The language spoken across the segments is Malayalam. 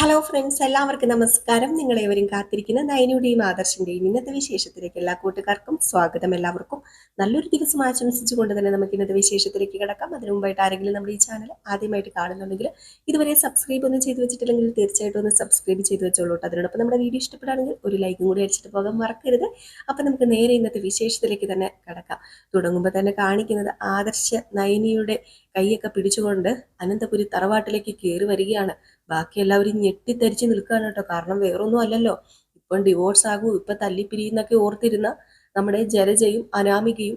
ഹലോ ഫ്രണ്ട്സ് എല്ലാവർക്കും നമസ്കാരം. നിങ്ങളേവരും കാത്തിരിക്കുന്ന നയനയുടെയും ആദർശിന്റെയും ഇന്നത്തെ വിശേഷത്തിലേക്ക് എല്ലാ കൂട്ടുകാർക്കും സ്വാഗതം. എല്ലാവർക്കും നല്ലൊരു ദിവസം ആശംസിച്ചുകൊണ്ട് തന്നെ നമുക്ക് ഇന്നത്തെ വിശേഷത്തിലേക്ക് കിടക്കാം. അതിനു മുമ്പായിട്ട് ആരെങ്കിലും നമ്മുടെ ഈ ചാനൽ ആദ്യമായിട്ട് കാണുന്നുണ്ടെങ്കിൽ ഇതുവരെ സബ്സ്ക്രൈബ് ഒന്നും ചെയ്തു വെച്ചിട്ടില്ലെങ്കിൽ തീർച്ചയായിട്ടും ഒന്ന് സബ്സ്ക്രൈബ് ചെയ്തു വെച്ചോളൂ. അതിനോടൊപ്പം നമ്മുടെ വീഡിയോ ഇഷ്ടപ്പെടുകയാണെങ്കിൽ ഒരു ലൈക്കും കൂടി അടിച്ചിട്ട് പോകാൻ മറക്കരുത്. അപ്പം നമുക്ക് നേരെ ഇന്നത്തെ വിശേഷത്തിലേക്ക് തന്നെ കിടക്കാം. തുടങ്ങുമ്പോൾ തന്നെ കാണിക്കുന്നത് ആദർശ നയനിയുടെ കൈയൊക്കെ പിടിച്ചുകൊണ്ട് അനന്തപുരി തറവാട്ടിലേക്ക് കയറി വരികയാണ്. ബാക്കി എല്ലാവരും ഞെട്ടിത്തരിച്ച് നിൽക്കുകയാണ് കേട്ടോ. കാരണം വേറൊന്നും അല്ലല്ലോ. ഇപ്പം ഡിവോഴ്സ് ആകും ഇപ്പം തല്ലിപ്പിരിയെന്നൊക്കെ ഓർത്തിരുന്ന നമ്മുടെ ജലജയും അനാമികയും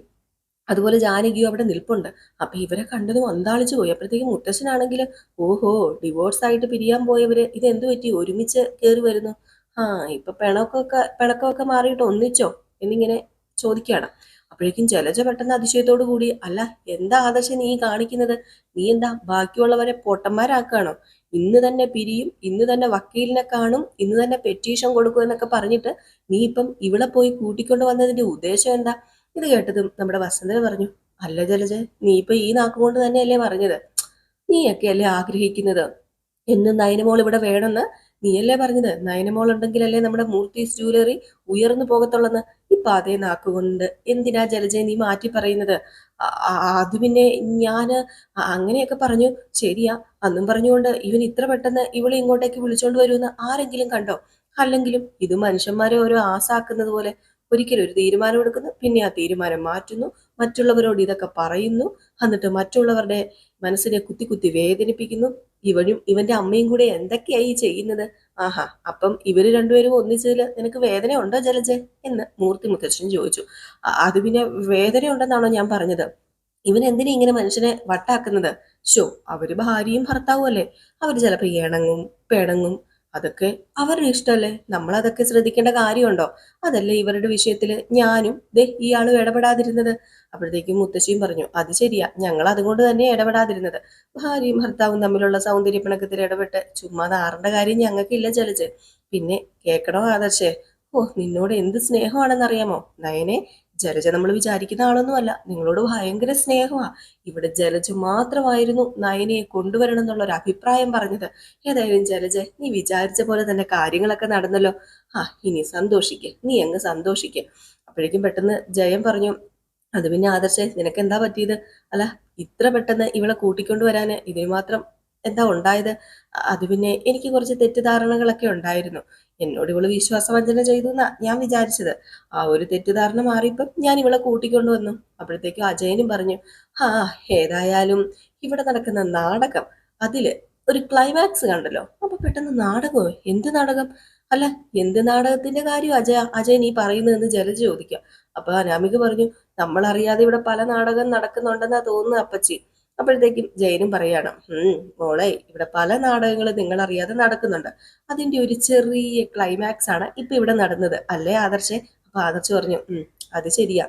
അതുപോലെ ജാനകിയും അവിടെ നിൽപ്പുണ്ട്. അപ്പൊ ഇവരെ കണ്ടതും അന്താളിച്ചു പോയി. അപ്പോഴത്തേക്കും മുത്തശ്ശനാണെങ്കിൽ ഓഹോ ഡിവോഴ്സ് ആയിട്ട് പിരിയാൻ പോയവര് ഇത് എന്തു പറ്റി? ഒരുമിച്ച് കയറി വരുന്നു. ആ ഇപ്പൊ പിണക്കമൊക്കെ പിണക്കമൊക്കെ മാറിയിട്ട് ഒന്നിച്ചോ? എന്നിങ്ങനെ ചോദിക്കുകയാണ്. അപ്പോഴേക്കും ജലജ പെട്ടെന്ന് അതിശയത്തോടു കൂടി അല്ല എന്താ ആദർശം നീ കാണിക്കുന്നത്? നീ എന്താ ബാക്കിയുള്ളവരെ പൊട്ടന്മാരാക്കുകയാണോ? ഇന്ന് തന്നെ പിരിയും ഇന്ന് തന്നെ വക്കീലിനെ കാണും ഇന്ന് തന്നെ പെറ്റീഷൻ കൊടുക്കും എന്നൊക്കെ പറഞ്ഞിട്ട് നീ ഇപ്പം ഇവിടെ പോയി കൂട്ടിക്കൊണ്ട് വന്നതിന്റെ ഉദ്ദേശം എന്താ? ഇത് കേട്ടതും നമ്മുടെ വസന്തന് പറഞ്ഞു അല്ല ജലജ നീ ഇപ്പൊ ഈ നാക്കുകൊണ്ട് തന്നെയല്ലേ പറഞ്ഞത്? നീയൊക്കെ അല്ലേ ആഗ്രഹിക്കുന്നത്? എന്നും നയനമോൾ ഇവിടെ വേണമെന്ന് നീയല്ലേ പറഞ്ഞത്? നയനമോൾ ഉണ്ടെങ്കിലല്ലേ നമ്മുടെ മൂർത്തി ജ്വല്ലറി ഉയർന്നു പോകത്തുള്ളെന്ന് ഇപ്പൊ അതേ നാക്കുകൊണ്ട് എന്തിനാ ജലജയെ നീ മാറ്റി പറയുന്നത്? അത് പിന്നെ ഞാൻ അങ്ങനെയൊക്കെ പറഞ്ഞു ശരിയാ അന്നും പറഞ്ഞുകൊണ്ട് ഇവൻ ഇത്ര പെട്ടെന്ന് ഇവളെ ഇങ്ങോട്ടേക്ക് വിളിച്ചോണ്ട് വരുമെന്ന് ആരെങ്കിലും കണ്ടോ? അല്ലെങ്കിലും ഇത് മനുഷ്യന്മാരെ ഓരോ ആസാക്കുന്നത് പോലെ ഒരിക്കലും ഒരു തീരുമാനം എടുക്കുന്നു. പിന്നെ ആ തീരുമാനം മാറ്റുന്നു. മറ്റുള്ളവരോട് ഇതൊക്കെ പറയുന്നു. എന്നിട്ട് മറ്റുള്ളവരുടെ മനസ്സിനെ കുത്തി കുത്തി വേദനിപ്പിക്കുന്നു. ഇവനും ഇവന്റെ അമ്മയും കൂടെ എന്തൊക്കെയായി ചെയ്യുന്നത്? ആഹാ അപ്പം ഇവർ രണ്ടുപേരും ഒന്നിച്ചതിൽ നിനക്ക് വേദനയുണ്ടോ ജലജെ? എന്ന് മൂർത്തി മുത്തച്ഛൻ ചോദിച്ചു. അത് പിന്നെ വേദന ഉണ്ടെന്നാണോ ഞാൻ പറഞ്ഞത്? ഇവൻ എന്തിനാ ഇങ്ങനെ മനുഷ്യനെ വട്ടാക്കുന്നത്? ഷോ അവർ ഭാര്യയും ഭർത്താവും അല്ലേ? അവർ ചിലപ്പോ ഇണങ്ങും പിണങ്ങും അതൊക്കെ അവരുടെ ഇഷ്ടമല്ലേ നമ്മൾ അതൊക്കെ ശ്രദ്ധിക്കേണ്ട കാര്യമുണ്ടോ? അതല്ലേ ഇവരുടെ വിഷയത്തിൽ ഞാനും ദേ ഇയാളും ഇടപെടാതിരുന്നത്. അപ്പോഴത്തേക്കും മുത്തശ്ശിയും പറഞ്ഞു അത് ശരിയാ ഞങ്ങൾ അതുകൊണ്ട് തന്നെ ഇടപെടാതിരുന്നത്. ഭാര്യയും ഭർത്താവും തമ്മിലുള്ള സൗന്ദര്യ പിണക്കത്തിൽ ഇടപെട്ട് ചുമ്മാ നാറേണ്ട കാര്യം ഞങ്ങൾക്കില്ല ചലിച്ച് പിന്നെ കേൾക്കണോ ആദർശേ? ഓ നിന്നോട് എന്ത് സ്നേഹമാണെന്നറിയാമോ? നയനെ ജലജ നമ്മൾ വിചാരിക്കുന്ന ആളൊന്നുമല്ല നിങ്ങളോട് ഭയങ്കര സ്നേഹമാണ് ഇവിടെ ജലജ മാത്രമായിരുന്നു നയനയെ കൊണ്ടുവരണം എന്നുള്ള ഒരു അഭിപ്രായം പറഞ്ഞത്. ഏതായാലും ജലജ നീ വിചാരിച്ച പോലെ തന്നെ കാര്യങ്ങളൊക്കെ നടന്നല്ലോ. ആ ഇനി സന്തോഷിക്ക. നീ അങ്ങ് സന്തോഷിക്ക. അപ്പോഴേക്കും പെട്ടെന്ന് ജയം പറഞ്ഞു അത് പിന്നെ ആദർശേ നിനക്ക് എന്താ പറ്റിയത്? അല്ല ഇത്ര പെട്ടെന്ന് ഇവളെ കൂട്ടിക്കൊണ്ടു വരാന് ഇതിന് മാത്രം എന്താ ഉണ്ടായത്? അത് പിന്നെ എനിക്ക് കുറച്ച് തെറ്റിദ്ധാരണകളൊക്കെ ഉണ്ടായിരുന്നു. എന്നോട് ഇവൾ വിശ്വാസവഞ്ചന ചെയ്തു എന്നാ ഞാൻ വിചാരിച്ചത്. ആ ഒരു തെറ്റിദ്ധാരണ മാറിയപ്പം ഞാൻ ഇവളെ കൂട്ടിക്കൊണ്ടു വന്നു അപ്പോഴത്തേക്കും അജയനും പറഞ്ഞു ആ ഏതായാലും ഇവിടെ നടക്കുന്ന നാടകം അതിൽ ഒരു ക്ലൈമാക്സ് കണ്ടല്ലോ. അപ്പൊ പെട്ടെന്ന് നാടകമോ? എന്ത് നാടകം? അല്ല എന്ത് നാടകത്തിന്റെ കാര്യം അജയ അജയൻ നീ പറയുന്നതെന്ന് ജലജ ചോദിക്കാം. അപ്പൊ അനാമിക പറഞ്ഞു നമ്മൾ അറിയാതെ ഇവിടെ പല നാടകം നടക്കുന്നുണ്ടെന്നാ തോന്നുന്നു അപ്പച്ചി. അപ്പോഴത്തേക്കും ജയനും പറയാണ് മോളെ ഇവിടെ പല നാടകങ്ങൾ നിങ്ങൾ അറിയാതെ നടക്കുന്നുണ്ട്. അതിന്റെ ഒരു ചെറിയ ക്ലൈമാക്സ് ആണ് ഇപ്പൊ ഇവിടെ നടന്നത്. അല്ലേ ആദർശേ? അപ്പൊ ആദർശ് പറഞ്ഞു അത് ശരിയാ.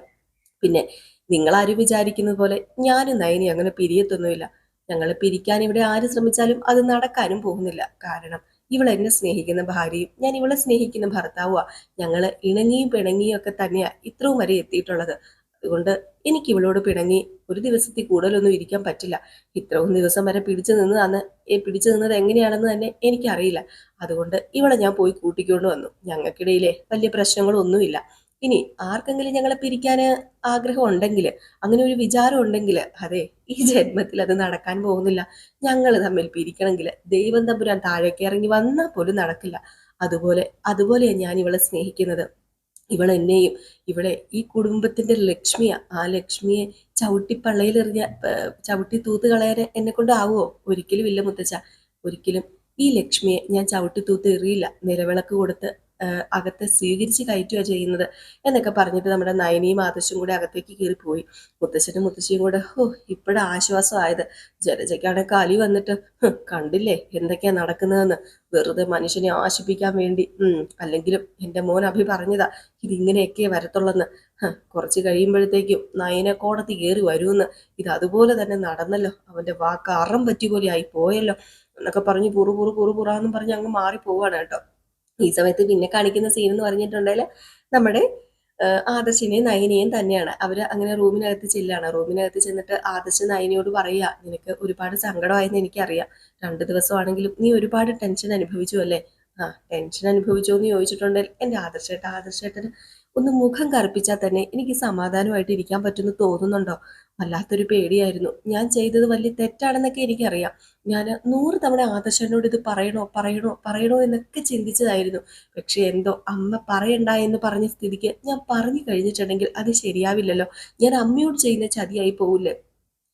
പിന്നെ നിങ്ങൾ ആരും വിചാരിക്കുന്നത് പോലെ ഞാനും നയനി അങ്ങനെ പിരിയത്തൊന്നുമില്ല. ഞങ്ങളെ പിരിക്കാൻ ഇവിടെ ആര് ശ്രമിച്ചാലും അത് നടക്കാനും പോകുന്നില്ല. കാരണം ഇവൾ എന്നെ സ്നേഹിക്കുന്ന ഭാര്യയും ഞാൻ ഇവളെ സ്നേഹിക്കുന്ന ഭർത്താവുമാണ് ഞങ്ങൾ ഇണങ്ങിയും പിണങ്ങിയും ഒക്കെ തന്നെയാ ഇത്രയും വരെ എത്തിയിട്ടുള്ളത്. അതുകൊണ്ട് എനിക്ക് ഇവളോട് പിണങ്ങി ഒരു ദിവസത്തിൽ കൂടുതലൊന്നും ഇരിക്കാൻ പറ്റില്ല. ഇത്രയും ദിവസം വരെ പിടിച്ചു നിന്നതാണ്. പിടിച്ചു നിന്നത് എങ്ങനെയാണെന്ന് തന്നെ എനിക്കറിയില്ല. അതുകൊണ്ട് ഇവളെ ഞാൻ പോയി കൂട്ടിക്കൊണ്ട് വന്നു. ഞങ്ങൾക്കിടയിലെ വലിയ പ്രശ്നങ്ങളൊന്നുമില്ല. ഇനി ആർക്കെങ്കിലും ഞങ്ങളെ പിരിക്കാൻ ആഗ്രഹം ഉണ്ടെങ്കിൽ അങ്ങനെ ഒരു വിചാരം ഉണ്ടെങ്കിൽ അതെ ഈ ജന്മത്തിൽ അത് നടക്കാൻ പോകുന്നില്ല. ഞങ്ങൾ തമ്മിൽ പിരിക്കണമെങ്കിൽ ദൈവം തമ്പുരാൻ താഴേക്ക് ഇറങ്ങി വന്നാൽ പോലും നടക്കില്ല. അതുപോലെ അതുപോലെയാണ് ഞാൻ ഇവളെ സ്നേഹിക്കുന്നത്. ഇവൾ എന്നെയും ഇവിടെ ഈ കുടുംബത്തിന്റെ ലക്ഷ്മിയാ ആ ലക്ഷ്മിയെ ചവിട്ടി പള്ളയിലെറിഞ്ഞ ചവിട്ടി തൂത്ത് കളയാൻ എന്നെ കൊണ്ട് ആവുമോ ഒരിക്കലും ഇല്ല മുത്തച്ഛ. ഒരിക്കലും ഈ ലക്ഷ്മിയെ ഞാൻ ചവിട്ടി തൂത്ത് എറിയില്ല. നിലവിളക്ക് കൊടുത്ത് അകത്തെ സ്വീകരിച്ച് കയറ്റുക ചെയ്യുന്നത് എന്നൊക്കെ പറഞ്ഞിട്ട് നമ്മുടെ നയനിയും ആദർശും കൂടെ അകത്തേക്ക് കയറിപ്പോയി പോയി. മുത്തശ്ശനും മുത്തശ്ശിയും കൂടെ ഓ ഇപ്പോഴും ആശ്വാസമായത്. ജലജയ്ക്കാണെങ്കിൽ കലി വന്നിട്ട് കണ്ടില്ലേ എന്തൊക്കെയാ നടക്കുന്നതെന്ന്? വെറുതെ മനുഷ്യനെ ആശിപ്പിക്കാൻ വേണ്ടി ഉം അല്ലെങ്കിലും എന്റെ മോൻ അഭി പറഞ്ഞതാ ഇതിങ്ങനെയൊക്കെ വരത്തുള്ളെന്ന്. കുറച്ച് കഴിയുമ്പോഴത്തേക്കും നയനെ കോടതി കയറി വരുമെന്ന്. ഇത് അതുപോലെ തന്നെ നടന്നല്ലോ. അവന്റെ വാക്ക് അറം പറ്റി പോലെ ആയി പോയല്ലോ. എന്നൊക്കെ പറഞ്ഞ് പുറു പുറു പുറു പുറാന്നും പറഞ്ഞ് അങ്ങ് മാറി പോവാണ് കേട്ടോ. ഈ സമയത്ത് പിന്നെ കാണിക്കുന്ന സീൻ എന്ന് പറഞ്ഞിട്ടുണ്ടെങ്കിൽ നമ്മുടെ ആദർശിനെയും നയനിയും തന്നെയാണ്. അവർ അങ്ങനെ റൂമിനകത്ത് ചെല്ലാണ്. റൂമിനകത്ത് ചെന്നിട്ട് ആദർശ് നയനിയോട് പറയുക നിനക്ക് ഒരുപാട് സങ്കടമായെന്ന് എനിക്കറിയാം. രണ്ട് ദിവസമാണെങ്കിലും നീ ഒരുപാട് ടെൻഷൻ അനുഭവിച്ചു അല്ലേ? ആ ടെൻഷൻ അനുഭവിച്ചോ എന്ന് ചോദിച്ചിട്ടുണ്ടെങ്കിൽ എന്റെ ആദർശേട്ട ആദർശേട്ടന് ഒന്ന് മുഖം കറുപ്പിച്ചാൽ തന്നെ എനിക്ക് സമാധാനമായിട്ട് ഇരിക്കാൻ പറ്റുമെന്ന് തോന്നുന്നുണ്ടോ? വല്ലാത്തൊരു പേടിയായിരുന്നു. ഞാൻ ചെയ്തത് വലിയ തെറ്റാണെന്നൊക്കെ എനിക്കറിയാം. ഞാൻ നൂറ് തവണ ആദർശനോട് ഇത് പറയണോ പറയണോ പറയണോ എന്നൊക്കെ ചിന്തിച്ചതായിരുന്നു. പക്ഷെ എന്തോ അമ്മ പറയണ്ട എന്ന് പറഞ്ഞ സ്ഥിതിക്ക് ഞാൻ പറഞ്ഞു കഴിഞ്ഞിട്ടുണ്ടെങ്കിൽ അത് ശരിയാവില്ലല്ലോ. ഞാൻ അമ്മയോട് ചെയ്യുന്ന ചതിയായി പോവില്ലേ?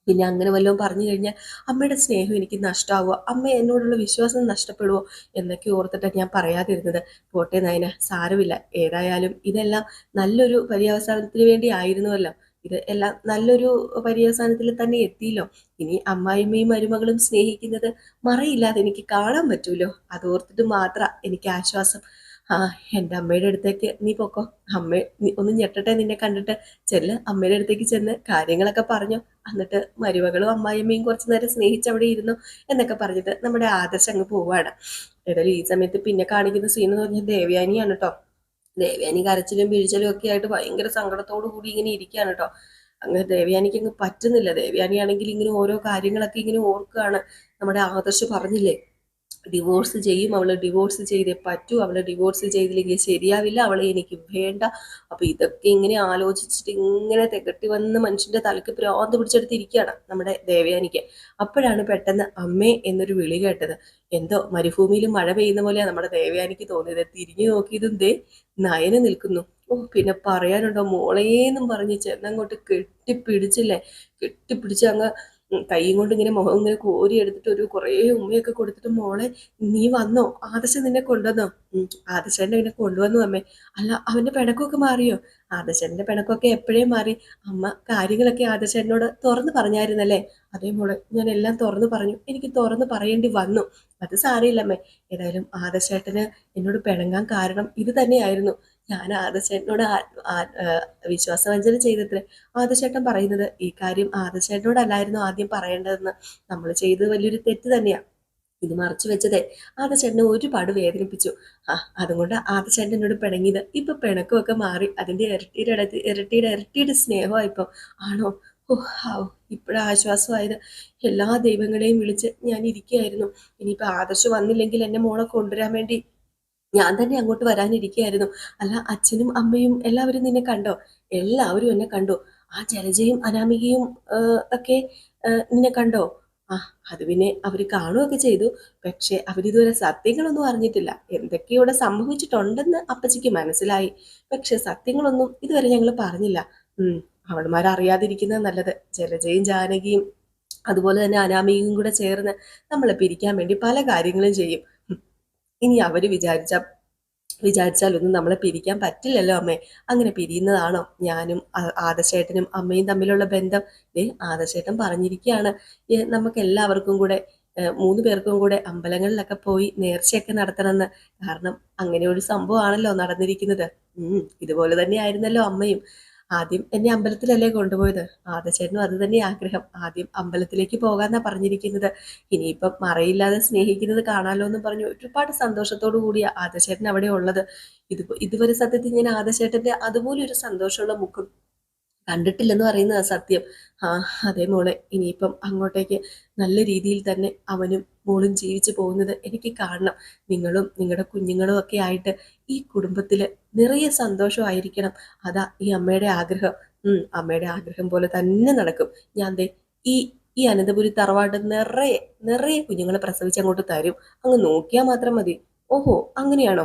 പിന്നെ അങ്ങനെ വല്ലതും പറഞ്ഞു കഴിഞ്ഞാൽ അമ്മയുടെ സ്നേഹം എനിക്ക് നഷ്ടമാവുമോ അമ്മ എന്നോടുള്ള വിശ്വാസം നഷ്ടപ്പെടുമോ എന്നൊക്കെ ഓർത്തിട്ട് ഞാൻ പറയാതിരുന്നത്. പോട്ടെ നയന സാരമില്ല. ഏതായാലും ഇതെല്ലാം നല്ലൊരു പര്യവസാനത്തിന് വേണ്ടി ആയിരുന്നുവല്ലോ. ഇത് എല്ലാം നല്ലൊരു പര്യവസാനത്തിൽ തന്നെ എത്തിയല്ലോ. ഇനി അമ്മായിമ്മയും മരുമകളും സ്നേഹിക്കുന്നത് മറയില്ലാതെ എനിക്ക് കാണാൻ പറ്റൂലോ? അതോർത്തിട്ട് മാത്രം എനിക്ക് ആശ്വാസം. ആ എന്റെ അമ്മയുടെ അടുത്തേക്ക് നീ പൊക്കോ. അമ്മ ഒന്ന് ഞെട്ടട്ടെ നിന്നെ കണ്ടിട്ട്. ചെല്ല് അമ്മയുടെ അടുത്തേക്ക് ചെന്ന് കാര്യങ്ങളൊക്കെ പറഞ്ഞു. എന്നിട്ട് മരുമകളും അമ്മായിയമ്മയും കുറച്ച് നേരം സ്നേഹിച്ച് അവിടെ ഇരുന്നു എന്നൊക്കെ പറഞ്ഞിട്ട് നമ്മുടെ ആദർശം അങ്ങ് പോവാണ്. ഏതായാലും ഈ സമയത്ത് പിന്നെ കാണിക്കുന്ന സീൻ എന്ന് പറഞ്ഞാൽ ദേവയാനിയാണ് കേട്ടോ ദേവയാനി കരച്ചിലും വീഴ്ചലും ഒക്കെ ആയിട്ട് ഭയങ്കര സങ്കടത്തോടു കൂടി ഇങ്ങനെ ഇരിക്കുകയാണ് കേട്ടോ അങ്ങനെ ദേവയാനിക്ക് അങ്ങ് പറ്റുന്നില്ല. ദേവയാനിയാണെങ്കിൽ ഇങ്ങനെ ഓരോ കാര്യങ്ങളൊക്കെ ഇങ്ങനെ ഓർക്കുകയാണ് നമ്മുടെ ആദർശ് പറഞ്ഞില്ലേ? ഡിവോഴ്സ് ചെയ്യും. അവൾ ഡിവോഴ്സ് ചെയ്തേ പറ്റൂ. അവൾ ഡിവോഴ്സ് ചെയ്തില്ലെങ്കിൽ ശരിയാവില്ല. അവളെ എനിക്ക് വേണ്ട. അപ്പൊ ഇതൊക്കെ ഇങ്ങനെ ആലോചിച്ചിട്ട് ഇങ്ങനെ തികട്ടി വന്ന് മനുഷ്യന്റെ തലക്ക് പ്രാന്ത് പിടിച്ചെടുത്തിരിക്കുകയാണ് നമ്മുടെ ദേവയാനിക്ക്. അപ്പോഴാണ് പെട്ടെന്ന് അമ്മേ എന്നൊരു വിളി കേട്ടത്. എന്തോ മരുഭൂമിയിൽ മഴ പെയ്യുന്ന പോലെയാണ് നമ്മുടെ ദേവയാനിക്ക് തോന്നിയത്. തിരിഞ്ഞു നോക്കിയതും ദേ നയന് നിൽക്കുന്നു. ഓ പിന്നെ പറയാനുണ്ടോ? മോളേന്നും പറഞ്ഞ് ചെന്നങ്ങോട്ട് കെട്ടിപ്പിടിച്ചില്ലേ? കെട്ടിപ്പിടിച്ച് അങ്ങ് കൈയും കൊണ്ട് ഇങ്ങനെ മുഖം ഇങ്ങനെ കോരി എടുത്തിട്ട് ഒരു കുറേ ഉമ്മയൊക്കെ കൊടുത്തിട്ട് മോളെ നീ വന്നോ? ആദശൻ നിന്നെ കൊണ്ടുവന്നോ? ആദർശന്റെ എന്നെ കൊണ്ടുവന്നു അമ്മേ. അല്ല അവന്റെ പിണക്കമൊക്കെ മാറിയോ? ആദശന്റെ പിണക്കമൊക്കെ എപ്പോഴേ മാറി? അമ്മ കാര്യങ്ങളൊക്കെ ആദർശനോട് തുറന്നു പറഞ്ഞായിരുന്നല്ലേ? അതേ മോളെ ഞാൻ എല്ലാം തുറന്നു പറഞ്ഞു. എനിക്ക് തുറന്നു പറയേണ്ടി വന്നു. അത് സാരയില്ലമ്മേ ഏതായാലും ആദശേട്ടന് എന്നോട് പിണങ്ങാൻ കാരണം ഇത് തന്നെയായിരുന്നു. ഞാൻ ആദർശേട്ടനോട് വിശ്വാസവഞ്ചന ചെയ്തത്രേ. ആദർശേട്ടൻ പറയുന്നത് ഈ കാര്യം ആദർശേട്ടനോടല്ലായിരുന്നു ആദ്യം പറയേണ്ടതെന്ന്. നമ്മൾ ചെയ്തത് വലിയൊരു തെറ്റ് തന്നെയാ. ഇത് മറച്ചു വെച്ചതേ. ആദർശേട്ടനെ ഒരുപാട് വേദനിപ്പിച്ചു. ആ അതുകൊണ്ട് ആദർശേട്ടൻ എന്നോട് പിണങ്ങിയത്. ഇപ്പൊ പിണക്കമൊക്കെ മാറി അതിന്റെ ഇരട്ടിയുടെ ഇരട്ടിയുടെ ഇരട്ടിയുടെ സ്നേഹമായിപ്പോ ആണോ? ഓ ഹാവ് ഇപ്പോഴാശ്വാസമായത് എല്ലാ ദൈവങ്ങളെയും വിളിച്ച് ഞാൻ ഇരിക്കുകയായിരുന്നു. ഇനിയിപ്പോ ആദർശ് വന്നില്ലെങ്കിൽ എന്നെ മോളെ കൊണ്ടുവരാൻ വേണ്ടി ഞാൻ തന്നെ അങ്ങോട്ട് വരാനിരിക്കുകയായിരുന്നു അല്ല അച്ഛനും അമ്മയും എല്ലാവരും നിന്നെ കണ്ടോ? എല്ലാവരും എന്നെ കണ്ടു. ആ ജലജയും അനാമികയും ഒക്കെ നിന്നെ കണ്ടോ? ആ അത് പിന്നെ അവർ കാണുകയൊക്കെ ചെയ്തു. പക്ഷെ അവരിതുവരെ സത്യങ്ങളൊന്നും അറിഞ്ഞിട്ടില്ല. എന്തൊക്കെയോ സംഭവിച്ചിട്ടുണ്ടെന്ന് അപ്പച്ചിക്ക് മനസ്സിലായി. പക്ഷെ സത്യങ്ങളൊന്നും ഇതുവരെ ഞങ്ങൾ പറഞ്ഞില്ല. ഉം അവൾമാരറിയാതിരിക്കുന്നത് നല്ലത്. ജലജയും ജാനകിയും അതുപോലെ തന്നെ അനാമികയും കൂടെ ചേർന്ന് നമ്മളെ പിരിക്കാൻ വേണ്ടി പല കാര്യങ്ങളും ചെയ്യും. ഇനി അവർ വിചാരിച്ച വിചാരിച്ചാലൊന്നും നമ്മളെ പിരിക്കാൻ പറ്റില്ലല്ലോ അമ്മേ. അങ്ങനെ പിരിയുന്നതാണോ? ഞാനും ആദശേട്ടനും അമ്മയും തമ്മിലുള്ള ബന്ധം. ഏ ആദശേട്ടൻ പറഞ്ഞിരിക്കുകയാണ് നമുക്ക് എല്ലാവർക്കും കൂടെ മൂന്ന് പേർക്കും കൂടെ അമ്പലങ്ങളിലൊക്കെ പോയി നേർച്ചയൊക്കെ നടത്തണമെന്ന്. കാരണം അങ്ങനെ ഒരു സംഭവമാണല്ലോ നടന്നിരിക്കുന്നത്. ഉം ഇതുപോലെ തന്നെ ആയിരുന്നല്ലോ അമ്മയും. ആദ്യം എന്നെ അമ്പലത്തിലല്ലേ കൊണ്ടുപോയത്? ആദശേട്ടനും അത് തന്നെ ആഗ്രഹം. ആദ്യം അമ്പലത്തിലേക്ക് പോകാന്നാ പറഞ്ഞിരിക്കുന്നത്. ഇനിയിപ്പം മറയില്ലാതെ സ്നേഹിക്കുന്നത് കാണാലോ എന്ന് പറഞ്ഞു ഒരുപാട് സന്തോഷത്തോടു കൂടിയ ആദശേട്ടൻ അവിടെ ഉള്ളത്. ഇത് ഇതുവരെ സത്യത്തിൽ ഞാൻ ആദശേട്ടന്റെ അതുപോലെ ഒരു സന്തോഷമുള്ള മുഖം കണ്ടിട്ടില്ലെന്ന് പറയുന്നതാ സത്യം. ആ അതേ മോളെ. ഇനിയിപ്പം അങ്ങോട്ടേക്ക് നല്ല രീതിയിൽ തന്നെ അവനും മോളും ജീവിച്ചു പോകുന്നത് എനിക്ക് കാണണം. നിങ്ങളും നിങ്ങളുടെ കുഞ്ഞുങ്ങളും ഒക്കെ ആയിട്ട് ഈ കുടുംബത്തിൽ നിറയെ സന്തോഷമായിരിക്കണം. അതാ ഈ അമ്മയുടെ ആഗ്രഹം. അമ്മയുടെ ആഗ്രഹം പോലെ തന്നെ നടക്കും. ഞാൻ ദേ ഈ ഈ അനന്തപുരി തറവാട് നിറയെ നിറയെ കുഞ്ഞുങ്ങളെ പ്രസവിച്ച് അങ്ങോട്ട് തരും. അങ്ങ് നോക്കിയാൽ മാത്രം മതി. ഓഹോ അങ്ങനെയാണോ?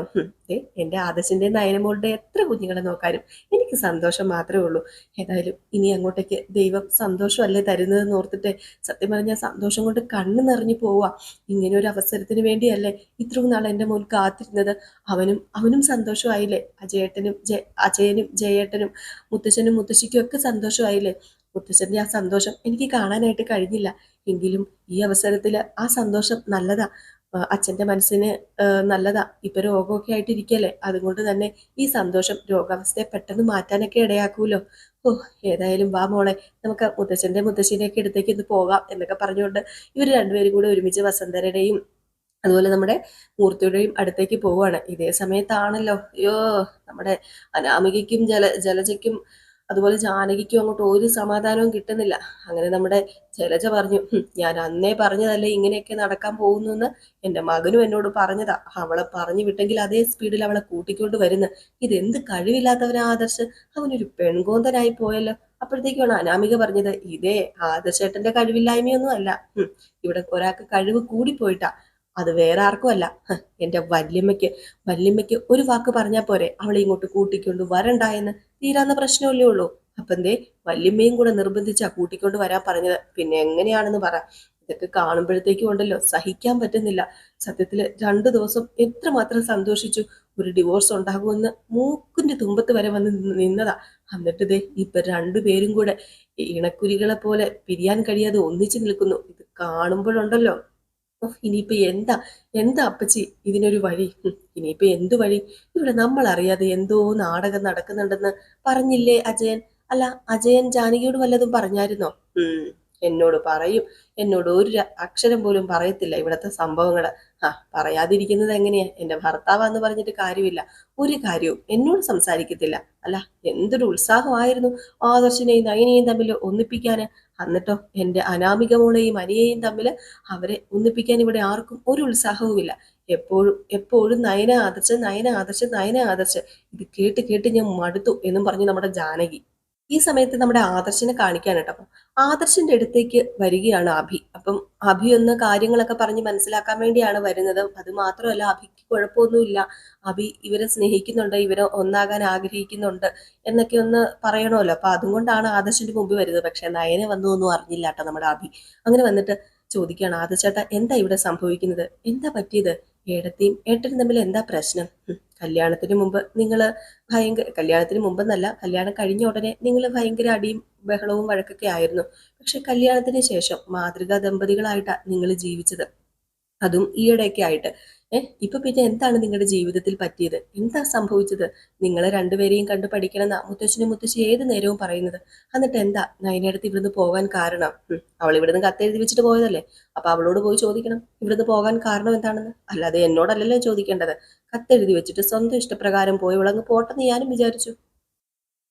ഏ എന്റെ ആദർശിന്റെ നയനമോളുടെ എത്ര കുഞ്ഞുങ്ങളെ നോക്കാനും എനിക്ക് സന്തോഷം മാത്രമേ ഉള്ളൂ. ഏതായാലും ഇനി അങ്ങോട്ടേക്ക് ദൈവം സന്തോഷമല്ലേ തരുന്നതെന്ന് ഓർത്തിട്ട് സത്യം പറഞ്ഞാൽ സന്തോഷം കൊണ്ട് കണ്ണു നിറഞ്ഞു പോവുക. ഇങ്ങനെ ഒരു അവസരത്തിന് വേണ്ടിയല്ലേ ഇത്രയും നാൾ എന്റെ മോൻ കാത്തിരുന്നത്. അവനും അവനും സന്തോഷമായില്ലേ? അജയേട്ടനും ജയ അജയനും ജയേട്ടനും മുത്തശ്ശനും മുത്തശ്ശിക്കും ഒക്കെ സന്തോഷമായില്ലേ? മുത്തശ്ശന്റെ ആ സന്തോഷം എനിക്ക് കാണാനായിട്ട് കഴിഞ്ഞില്ല. എങ്കിലും ഈ അവസരത്തിൽ ആ സന്തോഷം നല്ലതാ. അച്ഛന്റെ മനസ്സിന് നല്ലതാ. ഇപ്പൊ രോഗമൊക്കെ ആയിട്ടിരിക്കല്ലേ? അതുകൊണ്ട് തന്നെ ഈ സന്തോഷം രോഗാവസ്ഥയെ പെട്ടെന്ന് മാറ്റാനൊക്കെ ഇടയാക്കൂലോ? ഓ ഏതായാലും വാ മോളെ നമുക്ക് മുത്തച്ഛന്റെ മുത്തശ്ശിനെയൊക്കെ അടുത്തേക്ക് ഇന്ന് പോകാം എന്നൊക്കെ പറഞ്ഞുകൊണ്ട് ഇവർ രണ്ടുപേരും കൂടെ ഒരുമിച്ച് വസന്തരുടെയും അതുപോലെ നമ്മുടെ മൂർത്തിയുടെയും അടുത്തേക്ക് പോവുകയാണ്. ഇതേ സമയത്താണല്ലോ. അയ്യോ നമ്മുടെ അനാമികയ്ക്കും ജല ജലജയ്ക്കും അതുപോലെ ജാനകിക്കും അങ്ങോട്ട് ഒരു സമാധാനവും കിട്ടുന്നില്ല. അങ്ങനെ നമ്മുടെ ശൈലജ പറഞ്ഞു ഞാൻ അന്നേ പറഞ്ഞതല്ലേ ഇങ്ങനെയൊക്കെ നടക്കാൻ പോകുന്നു എന്ന് എന്റെ മകനും എന്നോട് പറഞ്ഞതാ. അവളെ പറഞ്ഞു വിട്ടെങ്കിൽ അതേ സ്പീഡിൽ അവളെ കൂട്ടിക്കൊണ്ട് വരുന്നു. ഇതെന്ത് കഴിവില്ലാത്തവനാ ആദർശ്? അവനൊരു പെൺകോന്തനായി പോയല്ലോ. അപ്പോഴത്തേക്കാണ് അനാമിക പറഞ്ഞത് ഇതേ ആദർശേട്ടന്റെ കഴിവില്ലായ്മയൊന്നും അല്ല. ഇവിടെ ഒരാൾക്ക് കഴിവ് കൂടിപ്പോയിട്ടാ. അത് വേറെ ആർക്കുമല്ല എന്റെ വല്യമ്മയ്ക്ക് വല്യമ്മയ്ക്ക് ഒരു വാക്ക് പറഞ്ഞാൽ പോരെ അവളെ ഇങ്ങോട്ട് കൂട്ടിക്കൊണ്ട് വരണ്ട എന്ന്. തീരാന്ന പ്രശ്നമല്ലേ ഉള്ളൂ. അപ്പം എന്തേ വല്യമ്മയും കൂടെ നിർബന്ധിച്ചാ കൂട്ടിക്കൊണ്ട് വരാൻ പറഞ്ഞത്. പിന്നെ എങ്ങനെയാണെന്ന് പറ. ഇതൊക്കെ കാണുമ്പോഴത്തേക്കും ഉണ്ടല്ലോ സഹിക്കാൻ പറ്റുന്നില്ല. സത്യത്തിൽ രണ്ടു ദിവസം എത്രമാത്രം സന്തോഷിച്ചു. ഒരു ഡിവോഴ്സ് ഉണ്ടാകുമെന്ന് മൂക്കിന്റെ തുമ്പത്ത് വരെ വന്ന് നിന്നതാ. എന്നിട്ട് ദേ ഇപ്പൊ രണ്ടുപേരും കൂടെ ഇണക്കുരികളെ പോലെ പിരിയാൻ കഴിയാതെ ഒന്നിച്ചു നിൽക്കുന്നു. ഇത് കാണുമ്പോഴുണ്ടല്ലോ. ഇനിയിപ്പോ എന്താ എന്താ അപ്പച്ചി ഇതിനൊരു വഴി? ഇനിയിപ്പൊ എന്തു വഴി? ഇവിടെ നമ്മൾ അറിയാതെ എന്തോ നാടകം നടക്കുന്നുണ്ടെന്ന് പറഞ്ഞില്ലേ അജയൻ? അല്ല അജയൻ ജാനകിയോട് വല്ലതും പറഞ്ഞായിരുന്നോ? എന്നോട് പറയും. എന്നോട് ഒരു അക്ഷരം പോലും പറയത്തില്ല ഇവിടത്തെ സംഭവങ്ങൾ ആ പറയാതിരിക്കുന്നത് എങ്ങനെയാ? എന്റെ ഭർത്താവാന്ന് പറഞ്ഞിട്ട് കാര്യമില്ല. ഒരു കാര്യവും എന്നോട് സംസാരിക്കത്തില്ല. അല്ല എന്തൊരു ഉത്സാഹമായിരുന്നു ആദർശിനെയും നയനെയും തമ്മിൽ ഒന്നിപ്പിക്കാന്. എന്നിട്ടോ എന്റെ അനാമിക മോളെയും അനിയെയും തമ്മിൽ അവരെ ഒന്നിപ്പിക്കാൻ ഇവിടെ ആർക്കും ഒരു ഉത്സാഹവുമില്ല. എപ്പോഴും എപ്പോഴും നയന ആദർശ നയന ആദർശ നയന ആദർശ. ഇത് കേട്ട് കേട്ട് ഞാൻ മടുത്തു എന്നും പറഞ്ഞു നമ്മുടെ ജാനകി. ഈ സമയത്ത് നമ്മുടെ ആദർശിനെ കാണിക്കാൻ കേട്ടോ. അപ്പം ആദർശിന്റെ അടുത്തേക്ക് വരികയാണ് അഭി. അപ്പം അഭി ഒന്ന് കാര്യങ്ങളൊക്കെ പറഞ്ഞ് മനസ്സിലാക്കാൻ വേണ്ടിയാണ് വരുന്നത്. അത് മാത്രമല്ല അഭിക്ക് കുഴപ്പമൊന്നുമില്ല. അഭി ഇവരെ സ്നേഹിക്കുന്നുണ്ട് ഇവരെ ഒന്നാകാൻ ആഗ്രഹിക്കുന്നുണ്ട് എന്നൊക്കെ ഒന്ന് പറയണമല്ലോ. അപ്പൊ അതുകൊണ്ടാണ് ആദർശിന്റെ മുമ്പ് വരുന്നത്. പക്ഷെ നയനെ വന്നു ഒന്നും അറിഞ്ഞില്ല കേട്ടോ നമ്മുടെ അഭി. അങ്ങനെ വന്നിട്ട് ചോദിക്കുകയാണ് ആദർശേട്ട എന്താ ഇവിടെ സംഭവിക്കുന്നത്? എന്താ പറ്റിയത്? ഏടത്തെയും ഏട്ടനും തമ്മിൽ എന്താ പ്രശ്നം? കല്യാണത്തിന് മുമ്പ് നിങ്ങൾ ഭയങ്കര കല്യാണത്തിന് മുമ്പെന്നല്ല കല്യാണം കഴിഞ്ഞ ഉടനെ നിങ്ങൾ ഭയങ്കര അടിയും ബഹളവും വഴക്കൊക്കെ ആയിരുന്നു. പക്ഷെ കല്യാണത്തിന് ശേഷം മാതൃകാ ദമ്പതികളായിട്ടാണ് നിങ്ങൾ ജീവിച്ചത്. അതും ഈയിടെയൊക്കെ ആയിട്ട്. ഏഹ് ഇപ്പൊ പിന്നെ എന്താണ് നിങ്ങളുടെ ജീവിതത്തിൽ പറ്റിയത്? എന്താ സംഭവിച്ചത്? നിങ്ങളെ രണ്ടുപേരെയും കണ്ടു പഠിക്കണമെന്ന മുത്തച്ഛനും മുത്തശ്ശി ഏത് നേരവും പറയുന്നത്? എന്നിട്ട് എന്താ നയനടുത്ത് ഇവിടുന്ന് പോകാൻ കാരണം? അവൾ ഇവിടുന്ന് കത്തെഴുതി വെച്ചിട്ട് പോയതല്ലേ? അപ്പൊ അവളോട് പോയി ചോദിക്കണം. ഇവിടുന്ന് പോകാൻ കാരണം എന്താണെന്ന്? അല്ലാതെ എന്നോടല്ലല്ലോ ചോദിക്കേണ്ടത്. കത്തെഴുതി വെച്ചിട്ട് സ്വന്തം ഇഷ്ടപ്രകാരം പോയി ഇവളങ്ങ് പോട്ടെന്ന് ഞാനും വിചാരിച്ചു.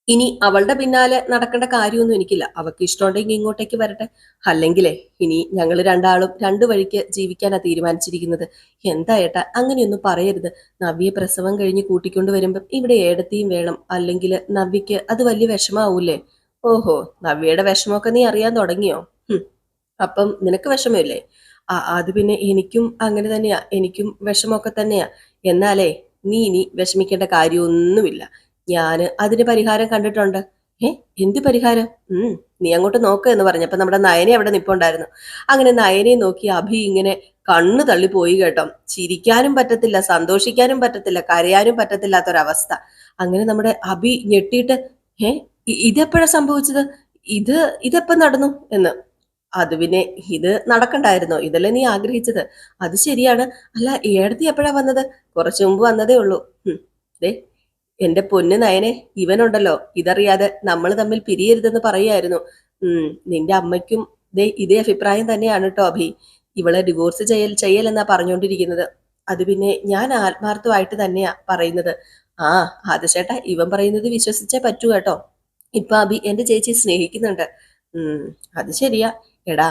ഇനി അവളുടെ പിന്നാലെ നടക്കേണ്ട കാര്യമൊന്നും എനിക്കില്ല. അവൾക്ക് ഇഷ്ടമുണ്ടെങ്കിൽ ഇങ്ങോട്ടേക്ക് വരട്ടെ. അല്ലെങ്കിലേ ഇനി ഞങ്ങൾ രണ്ടാളും രണ്ടു വഴിക്ക് ജീവിക്കാനാ തീരുമാനിച്ചിരിക്കുന്നത്. എന്താ ഏട്ടാ അങ്ങനെയൊന്നും പറയരുത്. നവ്യെ പ്രസവം കഴിഞ്ഞ് കൂട്ടിക്കൊണ്ട് വരുമ്പം ഇവിടെ ഏടത്തിയും വേണം. അല്ലെങ്കിൽ നവ്യക്ക് അത് വലിയ വിഷമാവൂലേ ഓഹോ നവ്യയുടെ വിഷമമൊക്കെ നീ അറിയാൻ തുടങ്ങിയോ? അപ്പം നിനക്ക് വിഷമമില്ലേ? ആ അത് പിന്നെ എനിക്കും അങ്ങനെ തന്നെയാ. എനിക്കും വിഷമമൊക്കെ തന്നെയാ. എന്നാലേ നീ ഇനി വിഷമിക്കേണ്ട കാര്യമൊന്നുമില്ല. ഞാൻ അതിന് പരിഹാരം കണ്ടിട്ടുണ്ട്. ഏ എന്ത് പരിഹാരം? ഉം നീ അങ്ങോട്ട് നോക്ക് എന്ന് പറഞ്ഞപ്പോ നമ്മുടെ നയനെ അവിടെ നിപ്പുണ്ടായിരുന്നു. അങ്ങനെ നയനെ നോക്കി അഭി ഇങ്ങനെ കണ്ണു തള്ളിപ്പോയി കേട്ടോ. ചിരിക്കാനും പറ്റത്തില്ല സന്തോഷിക്കാനും പറ്റത്തില്ല കരയാനും പറ്റത്തില്ലാത്തൊരവസ്ഥ. അങ്ങനെ നമ്മുടെ അഭി ഞെട്ടിയിട്ട് ഏ ഇതെപ്പോഴാ സംഭവിച്ചത്? ഇത് ഇതെപ്പം നടന്നു? എന്ന്. അത് പിന്നെ ഇത് നടക്കണ്ടായിരുന്നോ. ഇതല്ലേ നീ ആഗ്രഹിച്ചത്. അത് ശരിയാണ്. അല്ല ഏടത്തി എപ്പോഴാ വന്നത്? കുറച്ചു മുമ്പ് വന്നതേ ഉള്ളൂ. ദേ എന്റെ പൊന്നു നയനെ ഇവനുണ്ടല്ലോ. ഇതറിയാതെ നമ്മൾ തമ്മിൽ പിരിയരുതെന്ന് പറയായിരുന്നു ഉം നിന്റെ അമ്മയ്ക്കും ദേ ഇതേ അഭിപ്രായം തന്നെയാണ് കേട്ടോ അഭി. ഇവളെ ഡിവോഴ്സ് ചെയ്യൽ ചെയ്യൽ എന്നാ പറഞ്ഞുകൊണ്ടിരിക്കുന്നത് അത് പിന്നെ ഞാൻ ആത്മാർത്ഥമായിട്ട് തന്നെയാ പറയുന്നത്. ആ ആദശേട്ടാ ഇവൻ പറയുന്നത് വിശ്വസിച്ചേ പറ്റൂ കേട്ടോ. ഇപ്പൊ അഭി എന്റെ ചേച്ചി സ്നേഹിക്കുന്നുണ്ട്. ഉം അത് ശരിയാ. എടാ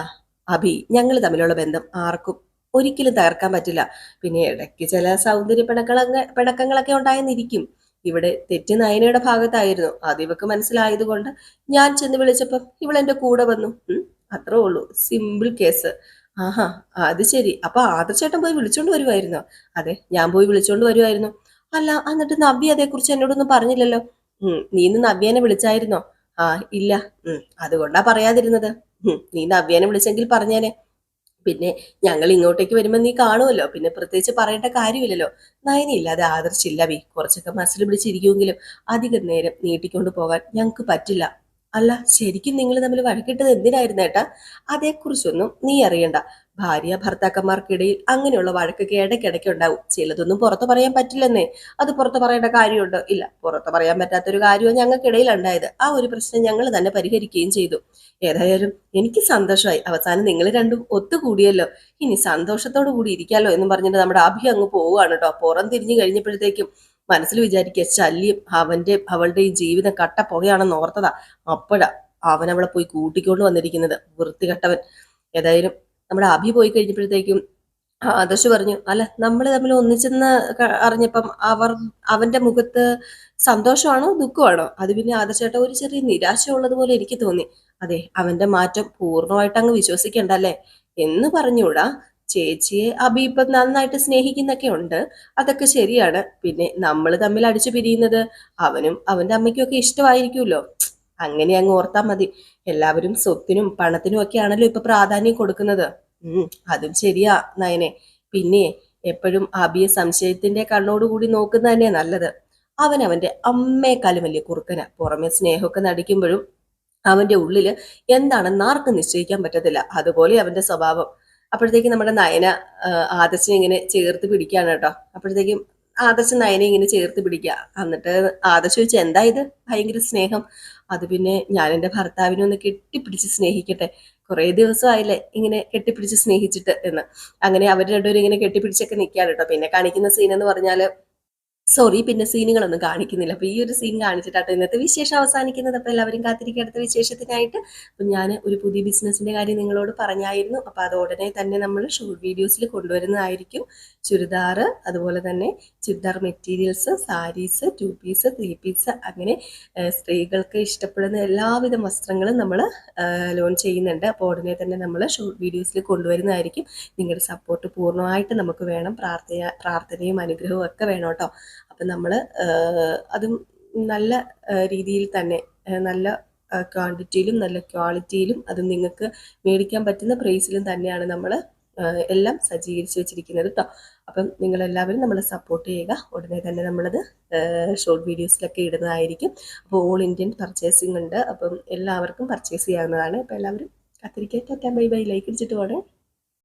അഭി ഞങ്ങൾ തമ്മിലുള്ള ബന്ധം ആർക്കും ഒരിക്കലും തകർക്കാൻ പറ്റില്ല. പിന്നെ ഇടയ്ക്ക് ചില സൗന്ദര്യ പിണക്കളങ്ങ പിണക്കങ്ങളൊക്കെ ഉണ്ടായെന്നിരിക്കും. ഇവിടെ തെറ്റ് നയനയുടെ ഭാഗത്തായിരുന്നു. അത് ഇവക്ക് മനസ്സിലായതുകൊണ്ട് ഞാൻ ചെന്ന് വിളിച്ചപ്പം ഇവൾ എന്റെ കൂടെ വന്നു. അത്രേ ഉള്ളൂ. സിമ്പിൾ കേസ് ആഹാ അത് ശരി. അപ്പൊ ആദർശേട്ടൻ പോയി വിളിച്ചോണ്ട് വരുമായിരുന്നോ അതെ ഞാൻ പോയി വിളിച്ചോണ്ട് വരുമായിരുന്നു അല്ല എന്നിട്ട് നവ്യ അതേക്കുറിച്ച് എന്നോടൊന്നും പറഞ്ഞില്ലല്ലോ? നീ ഇന്ന് നവ്യനെ വിളിച്ചായിരുന്നോ? ആ ഇല്ല. അതുകൊണ്ടാ പറയാതിരുന്നത്. നീ നവ്യനെ വിളിച്ചെങ്കിൽ പറഞ്ഞേനെ. പിന്നെ ഞങ്ങൾ ഇങ്ങോട്ടേക്ക് വരുമ്പോൾ നീ കാണുമല്ലോ പിന്നെ പ്രത്യേകിച്ച് പറയേണ്ട കാര്യമില്ലല്ലോ. നയനില്ലാതെ ആദർശില്ല വി. കുറച്ചൊക്കെ മനസ്സിൽ പിടിച്ചിരിക്കുമെങ്കിലും അധികം നേരം നീട്ടിക്കൊണ്ട് പോകാൻ ഞങ്ങൾക്ക് പറ്റില്ല. അല്ല ശരിക്കും നിങ്ങൾ തമ്മിൽ വഴക്കിട്ടത് എന്തിനായിരുന്നു ഏട്ടാ? അതേക്കുറിച്ചൊന്നും നീ അറിയണ്ട. ഭാര്യ ഭർത്താക്കന്മാർക്കിടയിൽ അങ്ങനെയുള്ള വഴക്കൊക്കെ ഇടയ്ക്കിടയ്ക്ക് ഉണ്ടാവും. ചിലതൊന്നും പുറത്തു പറയാൻ പറ്റില്ലെന്നേ. അത് പുറത്തു പറയേണ്ട കാര്യമുണ്ടോ? ഇല്ല. പുറത്ത് പറയാൻ പറ്റാത്തൊരു കാര്യവും ഞങ്ങൾക്കിടയിൽ ഉണ്ടായത് ആ ഒരു പ്രശ്നം ഞങ്ങൾ തന്നെ പരിഹരിക്കുകയും ചെയ്തു. ഏതായാലും എനിക്ക് സന്തോഷമായി. അവസാനം നിങ്ങൾ രണ്ടും ഒത്തുകൂടിയല്ലോ. ഇനി സന്തോഷത്തോടു കൂടി ഇരിക്കാമല്ലോ എന്ന് പറഞ്ഞിട്ട് നമ്മുടെ അഭി അങ്ങ് പോവുകയാണ് കേട്ടോ. പുറം തിരിഞ്ഞു കഴിഞ്ഞപ്പോഴത്തേക്കും മനസ്സിൽ വിചാരിക്കുക ശല്യം അവന്റെ അവളുടെയും ജീവിതം കട്ട പുകയാണെന്ന് ഓർത്തതാ. അപ്പോഴാ അവൻ അവളെ പോയി കൂട്ടിക്കൊണ്ട് വന്നിരിക്കുന്നത്. വൃത്തികെട്ടവൻ. ഏതായാലും നമ്മുടെ അഭി പോയി കഴിഞ്ഞപ്പോഴത്തേക്കും ആദർശ് പറഞ്ഞു അല്ല നമ്മൾ തമ്മിൽ ഒന്നിച്ചെന്ന് അറിഞ്ഞപ്പം അവർ അവന്റെ മുഖത്ത് സന്തോഷമാണോ ദുഃഖമാണോ? അത് പിന്നെ ആദർശേട്ട ഒരു ചെറിയ നിരാശ ഉള്ളതുപോലെ എനിക്ക് തോന്നി. അതെ അവന്റെ മാറ്റം പൂർണമായിട്ട് അങ്ങ് വിശ്വസിക്കണ്ടല്ലേ? എന്ന് പറഞ്ഞൂടാ. ചേച്ചിയെ അഭി ഇപ്പം നന്നായിട്ട് സ്നേഹിക്കുന്നൊക്കെ ഉണ്ട്. അതൊക്കെ ശരിയാണ്. പിന്നെ നമ്മൾ തമ്മിൽ അടിച്ചു പിരിയുന്നത് അവനും അവന്റെ അമ്മയ്ക്കും ഒക്കെ ഇഷ്ടമായിരിക്കുമല്ലോ. അങ്ങനെ അങ്ങ് ഓർത്താൽ മതി. എല്ലാവരും സ്വത്തിനും പണത്തിനും ഒക്കെ ആണല്ലോ ഇപ്പൊ പ്രാധാന്യം കൊടുക്കുന്നത്. ഉം അതും ശരിയാ നയനെ. പിന്നെ എപ്പോഴും അബിയെ സംശയത്തിന്റെ കണ്ണോടുകൂടി നോക്കുന്ന തന്നെ നല്ലത്. അവൻ അവന്റെ അമ്മയെക്കാളും വലിയ കുറുക്കന. പുറമെ സ്നേഹമൊക്കെ നടിക്കുമ്പോഴും അവന്റെ ഉള്ളിൽ എന്താണെന്ന് ആർക്കും നിശ്ചയിക്കാൻ പറ്റത്തില്ല. അതുപോലെ അവന്റെ സ്വഭാവം. അപ്പോഴത്തേക്കും നമ്മുടെ നയന ആദർശനെ ഇങ്ങനെ ചേർത്ത് പിടിക്കാണ് കേട്ടോ. അപ്പോഴത്തേക്കും ആദർശ നയനെ ഇങ്ങനെ ചേർത്ത് പിടിക്കുക. എന്നിട്ട് ആദർശ് ചോദിച്ചു എന്താ ഇത്? ഭയങ്കര സ്നേഹം. അത് പിന്നെ ഞാൻ എന്റെ ഭർത്താവിനെ ഒന്ന് കെട്ടിപ്പിടിച്ച് സ്നേഹിക്കട്ടെ. കുറേ ദിവസമായില്ലേ ഇങ്ങനെ കെട്ടിപ്പിടിച്ച് സ്നേഹിച്ചിട്ട് എന്ന്. അങ്ങനെ അവർ രണ്ടുപേരും ഇങ്ങനെ കെട്ടിപ്പിടിച്ചൊക്കെ നിൽക്കുകയാണ് കേട്ടോ പിന്നെ കാണിക്കുന്ന സീൻ എന്ന് പറഞ്ഞാൽ സോറി പിന്നെ സീനുകളൊന്നും കാണിക്കുന്നില്ല. അപ്പൊ ഈ ഒരു സീൻ കാണിച്ചിട്ടാട്ടോ ഇന്നത്തെ വിശേഷം അവസാനിക്കുന്നത്. അപ്പൊ എല്ലാവരും കാത്തിരിക്കുക അടുത്ത വിശേഷത്തിനായിട്ട്. അപ്പം ഞാൻ ഒരു പുതിയ ബിസിനസിന്റെ കാര്യം നിങ്ങളോട് പറഞ്ഞായിരുന്നു. അപ്പൊ അത് ഉടനെ തന്നെ നമ്മൾ ഷോർട്ട് വീഡിയോസിൽ കൊണ്ടുവരുന്നതായിരിക്കും. ചുരിദാർ അതുപോലെ തന്നെ churidar materials saris two piece three piece അങ്ങനെ സ്ത്രീകൾക്ക് ഇഷ്ടപ്പെടുന്ന എല്ലാവിധ വസ്ത്രങ്ങളും നമ്മൾ ലോൺ ചെയ്യുന്നുണ്ട്. അപ്പോൾ ഉടനെ തന്നെ നമ്മൾ ഷോർട്ട് വീഡിയോസിൽ കൊണ്ടുവരുന്നതായിരിക്കും. നിങ്ങളുടെ സപ്പോർട്ട് പൂർണമായിട്ട് നമുക്ക് വേണം. പ്രാർത്ഥന പ്രാർത്ഥനയും അനുഗ്രഹവും ഒക്കെ വേണം കേട്ടോ. നമ്മൾ അതും നല്ല രീതിയിൽ തന്നെ നല്ല ക്വാണ്ടിറ്റിയിലും നല്ല ക്വാളിറ്റിയിലും അത് നിങ്ങൾക്ക് മേടിക്കാൻ പറ്റുന്ന പ്രൈസിലും തന്നെയാണ് നമ്മൾ എല്ലാം സജ്ജീകരിച്ച് വെച്ചിരിക്കുന്നത് കേട്ടോ അപ്പം നിങ്ങളെല്ലാവരും നമ്മളെ സപ്പോർട്ട് ചെയ്യുക. ഉടനെ തന്നെ നമ്മളത് ഷോർട്ട് വീഡിയോസിലൊക്കെ ഇടുന്നതായിരിക്കും. അപ്പോൾ ഓൾ ഇന്ത്യൻ പർച്ചേസിംഗ് ഉണ്ട്. അപ്പം എല്ലാവർക്കും പർച്ചേസ് ചെയ്യാവുന്നതാണ്. അപ്പോൾ എല്ലാവരും കത്തിരിക്കാൻ ബൈ ബൈ. ലൈക്ക് അടിച്ചിട്ട് പോകണേ.